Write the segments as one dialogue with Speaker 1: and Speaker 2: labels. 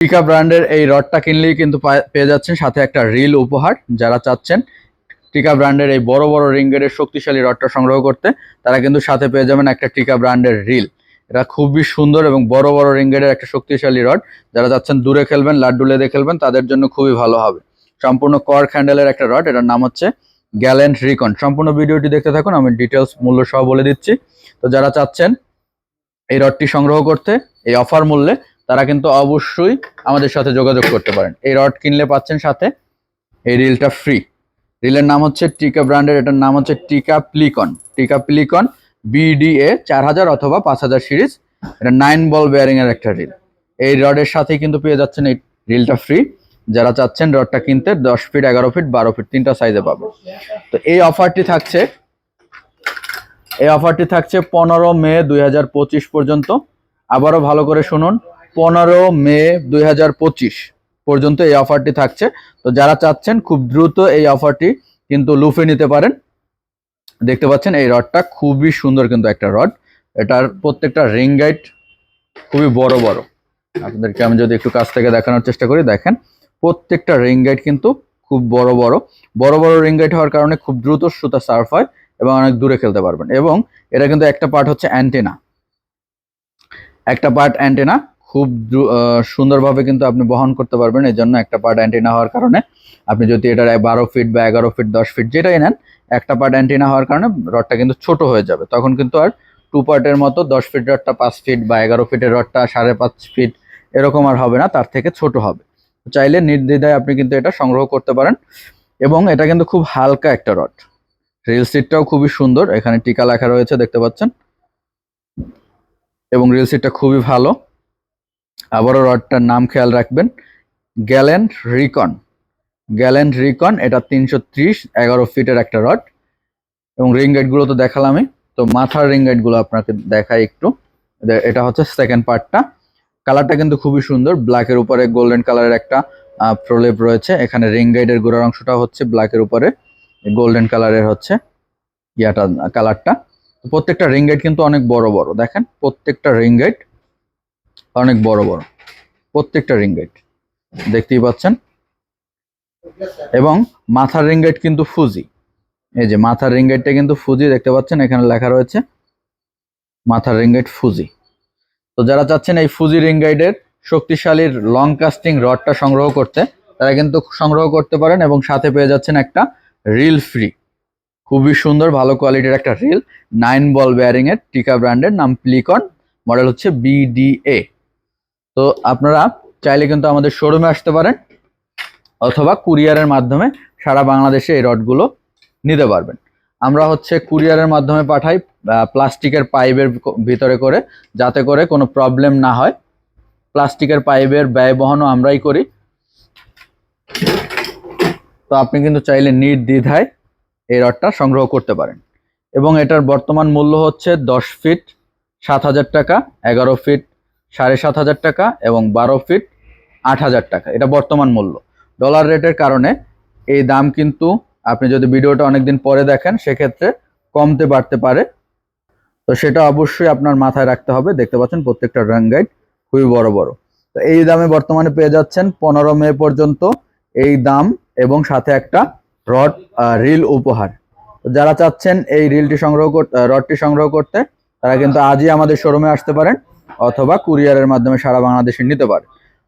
Speaker 1: টিকা ব্র্যান্ডের এই রডটা কিনলেই কিন্তু পেয়ে যাচ্ছেন সাথে একটা রিল উপহার যারা চাচ্ছেন। টিকা ব্র্যান্ডের এই বড় বড় রিঙ্গের শক্তিশালী রডটা সংগ্রহ করতে তারা কিন্তু সাথে পেয়ে যাবেন একটা টিকা ব্র্যান্ডের রিল এটা খুবই সুন্দর এবং বড় বড় রিঙ্গের একটা শক্তিশালী রড। যারা চাচ্ছেন দূরে খেলবেন লাড্ডু লেদে খেলবেন, তাদের জন্য খুবই ভালো হবে। সম্পূর্ণ কর হ্যান্ডেলের একটা রড, এটার নাম হচ্ছে গ্যালেন্ট রিকন সম্পূর্ণ ভিডিওটি দেখতে থাকুন, আমি ডিটেলস মূল্য সহ বলে দিচ্ছি। তো যারা চাচ্ছেন এই রডটি সংগ্রহ করতে, এই অফার মূল্যে তারা কিন্তু অবশ্যই আমাদের সাথে যোগাযোগ করতে পারেন। এই রড কিনলে পাচ্ছেন সাথে এই রিলটা ফ্রি রিলের নাম হচ্ছে টিকা ব্র্যান্ডের, এটার নাম হচ্ছে টিকা প্লিকন। টিকা প্লিকন বিডিএ চার হাজার অথবা পাঁচ হাজার সিরিজ। এটা নাইন বল বেয়ারিং এর একটা রিল এই রডের সাথেই কিন্তু পেয়ে যাচ্ছেন এই রিলটা ফ্রি যারা চাচ্ছেন রডটা কিনতে, দশ ফিট এগারো ফিট বারো ফিট তিনটা সাইজে পাবেন। তো এই অফারটি থাকছে, এই অফারটি থাকছে পনেরো মে দুই হাজার পঁচিশ পর্যন্ত। আবারও ভালো করে শুনুন পনেরো মে দুই হাজার পঁচিশ পর্যন্ত এই অফারটি থাকছে। তো যারা চাচ্ছেন, খুব দ্রুত এই অফারটি কিন্তু লুফে নিতে পারেন। দেখতে পাচ্ছেন এই রডটা খুবই সুন্দর কিন্তু একটা রড। এটার প্রত্যেকটা রিং গাইড খুবই বড় বড়। আপনাদেরকে আমি যদি একটু কাছ থেকে দেখানোর চেষ্টা করি, দেখেন প্রত্যেকটা রিং গাইড কিন্তু খুব বড় বড়। বড় বড় রিং গাইড হওয়ার কারণে খুব দ্রুত সুতা সার্ফ হয় এবং অনেক দূরে খেলতে পারবেন। এবং এটা কিন্তু একটা পার্ট হচ্ছে অ্যান্টেনা একটা পার্ট অ্যান্টেনা খুব সুন্দরভাবে কিন্তু আপনি বহন করতে পারবেন। এই জন্য একটা পার্ট অ্যান্টিনা হওয়ার কারণে আপনি যদি এটার বারো ফিট বা এগারো ফিট দশ ফিট যেটাই নেন, একটা পার্ট অ্যান্টিনা হওয়ার কারণে রডটা কিন্তু ছোট হয়ে যাবে। তখন কিন্তু আর টু পার্টের মতো দশ ফিট রডটা পাঁচ ফিট বা এগারো ফিটের রডটা সাড়ে পাঁচ ফিট এরকম আর হবে না, তার থেকে ছোট হবে। চাইলে নির্দ্বিধায় আপনি কিন্তু এটা সংগ্রহ করতে পারেন এবং এটা কিন্তু খুব হালকা একটা রড। রিল সিটটাও খুবই সুন্দর, এখানে টিকা লেখা রয়েছে, দেখতে পাচ্ছেন। এবং রিল সিটটা খুবই ভালো। আবারও রডটার নাম খেয়াল রাখবেন। গ্যালেন্ট রিকন। গ্যালেন্ট রিকন, এটা তিনশো ত্রিশ, এগারো ফিটের একটা রড। এবং রিং গাইডগুলো তো দেখালামই। তো মাথার রিং গাইডগুলো আপনাকে দেখাই একটু। এটা হচ্ছে সেকেন্ড পার্টটা। কালারটা কিন্তু খুবই সুন্দর। ব্ল্যাকের উপরে গোল্ডেন কালারের একটা প্রলেপ রয়েছে। এখানে রিং গাইডের গোড়ার অংশটা হচ্ছে ব্ল্যাকের উপরে। গোল্ডেন কালারের হচ্ছে ইয়াটা, কালারটা। প্রত্যেকটা রিং গাইড কিন্তু অনেক বড় বড়। দেখেন, প্রত্যেকটা রিং গাইড অনেক বড় বড়। প্রত্যেকটা রিং গাইড দেখতেই পাচ্ছেন? এবং মাথার রিং গাইড কিন্তু ফুজি এই যে মাথার রিং গাইডটা কিন্তু ফুজি দেখতে পাচ্ছেন? এখানে লেখা রয়েছে, মাথার রিং গাইড ফুজি তো যারা চাচ্ছেন এই ফুজি রিং গাইডের শক্তিশালী লং কাস্টিং রডটা সংগ্রহ করতে, তারা কিন্তু সংগ্রহ করতে পারেন এবং সাথে পেয়ে যাচ্ছেন একটা রিল ফ্রি খুবই সুন্দর, ভালো কোয়ালিটির একটা রিল নাইন বল বেয়ারিং এর টিকা ব্র্যান্ডের নাম প্লিকন মডেল হচ্ছে বিডিএ তো আপনারা চাইলে কিন্তু আমাদের শোরুমে আসতে পারেন অথবা কুরিয়ারের মাধ্যমে সারা বাংলাদেশে এই রডগুলো নিতে পারবেন। আমরা হচ্ছে কুরিয়ারের মাধ্যমে পাঠাই প্লাস্টিকের পাইপের ভিতরে করে, যাতে করে কোনো প্রবলেম না হয়। প্লাস্টিকের পাইপের ব্যয় বহনও আমরাই করি। তো আপনি কিন্তু চাইলে নির্দ্বিধায় এই রডটা সংগ্রহ করতে পারেন। এবং এটার বর্তমান মূল্য হচ্ছে দশ ফিট, সাত হাজার টাকা, এগারো ফিট সাড়ে সাত হাজার টাকা এবং বারো ফিট আট হাজার টাকা। এটা বর্তমান মূল্য। ডলার রেটের কারণে এই দাম কিন্তু আপনি যদি ভিডিওটা অনেকদিন পরে দেখেন, সেক্ষেত্রে কমতে বাড়তে পারে। তো সেটা অবশ্যই আপনার মাথায় রাখতে হবে। দেখতে পাচ্ছেন প্রত্যেকটা রান গাইড খুবই বড় বড়। তো এই দামে বর্তমানে পেয়ে যাচ্ছেন পনেরো মে পর্যন্ত এই দাম এবং সাথে একটা রড রিল উপহার। যারা চাচ্ছেন এই রিলটি সংগ্রহ করতে রডটি সংগ্রহ করতে, তারা কিন্তু আজই আমাদের শোরুমে আসতে পারেন। অথবা কুরিয়ারের মাধ্যমে সারা বাংলাদেশে নিতে পারে।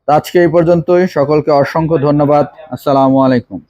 Speaker 1: আজকে এই পর্যন্তই। সকলকে অসংখ্য ধন্যবাদ। আসসালামু আলাইকুম।